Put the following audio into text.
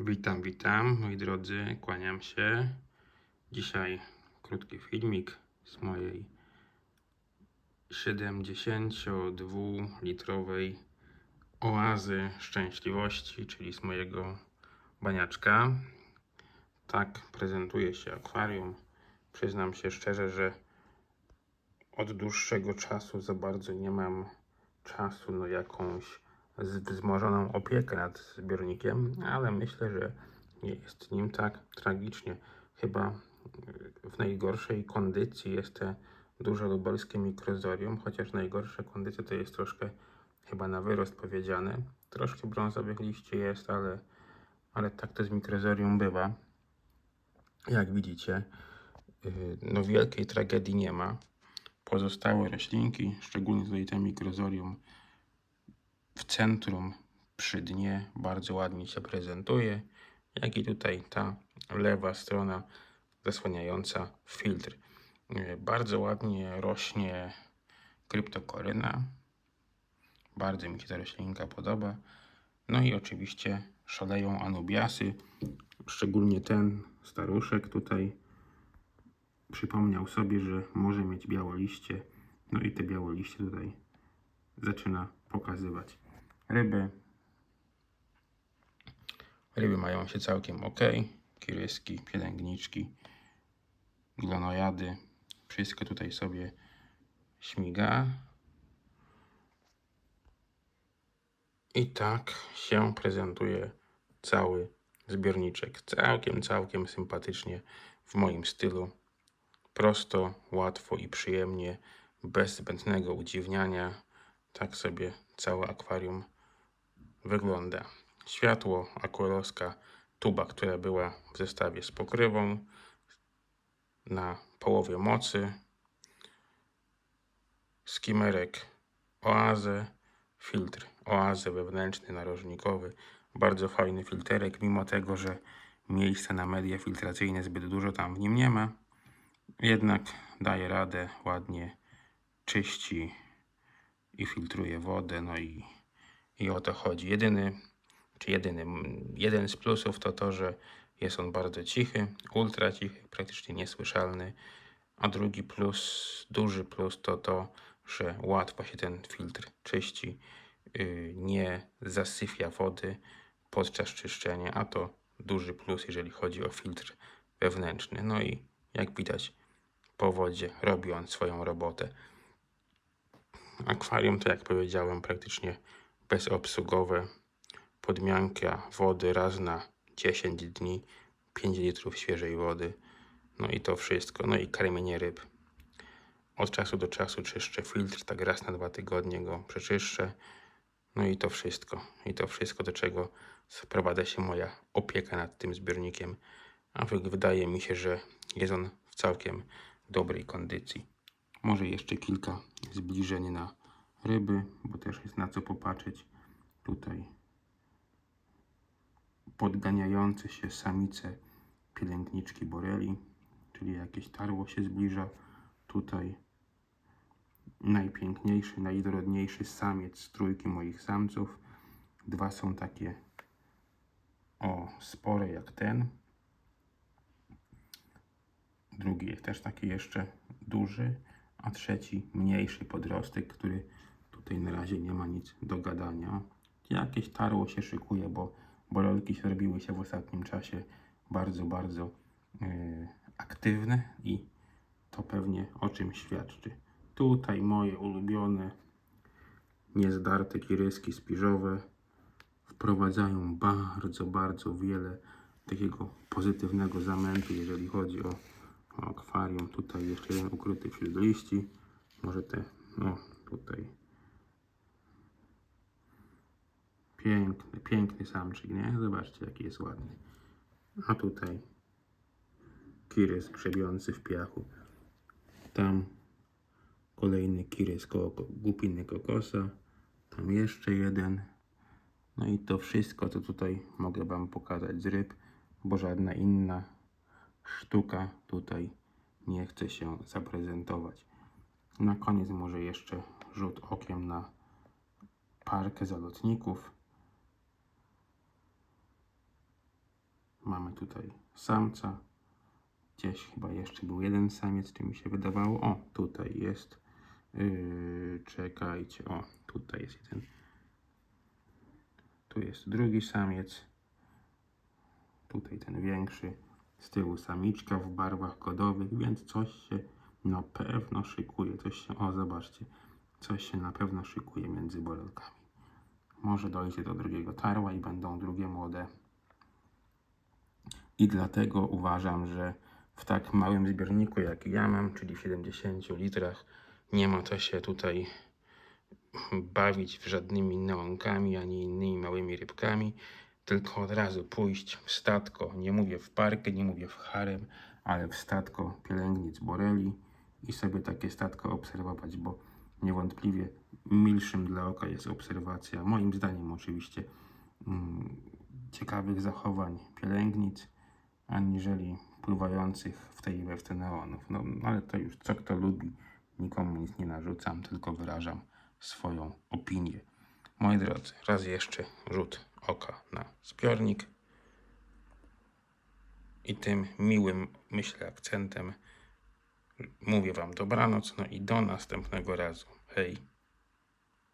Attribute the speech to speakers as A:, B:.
A: Witam, witam, moi drodzy, kłaniam się. Dzisiaj krótki filmik z mojej 72-litrowej oazy szczęśliwości, czyli z mojego baniaczka. Tak prezentuje się akwarium. Przyznam się szczerze, że od dłuższego czasu za bardzo nie mam czasu na jakąś wzmożoną opiekę nad zbiornikiem, ale myślę, że nie jest nim tak tragicznie. Chyba y, w najgorszej kondycji jest te duże lubelskie mikrozorium, chociaż najgorsza kondycja to jest troszkę chyba na wyrost powiedziane. Troszkę brązowych liści jest, ale, ale tak to z mikrozorium bywa. Jak widzicie, y, no wielkiej tragedii nie ma. Pozostałe roślinki, szczególnie tutaj te mikrozorium, w centrum przy dnie bardzo ładnie się prezentuje, jak i tutaj ta lewa strona zasłaniająca filtr. E, Bardzo ładnie rośnie kryptokoryna. Bardzo mi się ta roślinka podoba. No i oczywiście szaleją anubiasy, szczególnie ten staruszek tutaj przypomniał sobie, że może mieć białe liście. No i te białe liście tutaj zaczyna pokazywać. Ryby. Ryby mają się całkiem ok. Kiryski, pielęgniczki, glonojady. Wszystko tutaj sobie śmiga. I tak się prezentuje cały zbiorniczek. Całkiem, całkiem sympatycznie w moim stylu. Prosto, łatwo i przyjemnie, bez zbędnego udziwniania. Tak sobie całe akwarium wygląda. Światło, aquaroska, tuba, która była w zestawie z pokrywą na połowie mocy, skimerek oazę, filtr oazę wewnętrzny, narożnikowy. Bardzo fajny filterek, mimo tego, że miejsca na media filtracyjne zbyt dużo tam w nim nie ma. Jednak daje radę, ładnie czyści i filtruje wodę, no i, i o to chodzi. Jedyny, czy jedyny, jeden z plusów to to, że jest on bardzo cichy, ultra cichy, praktycznie niesłyszalny, a drugi plus, duży plus to to, że łatwo się ten filtr czyści, yy, nie zasyfia wody podczas czyszczenia, a to duży plus, jeżeli chodzi o filtr wewnętrzny. No i jak widać po wodzie robi on swoją robotę. Akwarium to jak powiedziałem praktycznie bezobsługowe. Podmianka wody raz na 10 dni, 5 litrów świeżej wody. No i to wszystko. No i karmienie ryb. Od czasu do czasu czyszczę filtr, tak raz na dwa tygodnie go przeczyszczę. No i to wszystko. I to wszystko, do czego sprowadza się moja opieka nad tym zbiornikiem. A wy- wydaje mi się, że jest on w całkiem dobrej kondycji. Może jeszcze kilka zbliżeń na ryby, bo też jest na co popatrzeć. Tutaj podganiające się samice pielęgniczki boreli, czyli jakieś tarło się zbliża. Tutaj najpiękniejszy, najdorodniejszy samiec z trójki moich samców. Dwa są takie o spore jak ten. Drugi jest też taki jeszcze duży, a trzeci mniejszy podrostek, który tutaj na razie nie ma nic do gadania. Jakieś tarło się szykuje, bo borelki zrobiły się w ostatnim czasie bardzo, bardzo e, aktywne i to pewnie o czym świadczy. Tutaj moje ulubione niezdarte kiryski spiżowe wprowadzają bardzo, bardzo wiele takiego pozytywnego zamętu, jeżeli chodzi o, o akwarium. Tutaj jeszcze jeden ukryty wśród liści. Może te, no tutaj piękny, piękny samczyk, nie? Zobaczcie jaki jest ładny. A tutaj kirys grzebiący w piachu. Tam kolejny kirys koło ko- głupiny kokosa. Tam jeszcze jeden. No i to wszystko, co tutaj mogę Wam pokazać z ryb, bo żadna inna sztuka tutaj nie chce się zaprezentować. Na koniec może jeszcze rzut okiem na parkę zalotników. Mamy tutaj samca. Gdzieś chyba jeszcze był jeden samiec, czy mi się wydawało. O, tutaj jest. Yy, czekajcie, o, tutaj jest jeden. Tu jest drugi samiec. Tutaj ten większy. Z tyłu samiczka w barwach godowych, więc coś się na pewno szykuje. Coś się, o zobaczcie, coś się na pewno szykuje między borelkami. Może dojdzie do drugiego tarła i będą drugie młode. I dlatego uważam, że w tak małym zbiorniku jak ja mam, czyli w 70 litrach, nie ma co się tutaj bawić w żadnymi neonkami ani innymi małymi rybkami, tylko od razu pójść w statko, nie mówię w parkę, nie mówię w harem, ale w statko pielęgnic boreli i sobie takie statko obserwować, bo niewątpliwie milszym dla oka jest obserwacja, moim zdaniem oczywiście, mm, ciekawych zachowań pielęgnic, aniżeli pływających w tej te neonów. No, ale to już co kto lubi, nikomu nic nie narzucam, tylko wyrażam swoją opinię. Moi drodzy, raz jeszcze rzut oka na zbiornik. I tym miłym, myślę, akcentem mówię Wam dobranoc, no i do następnego razu. Hej!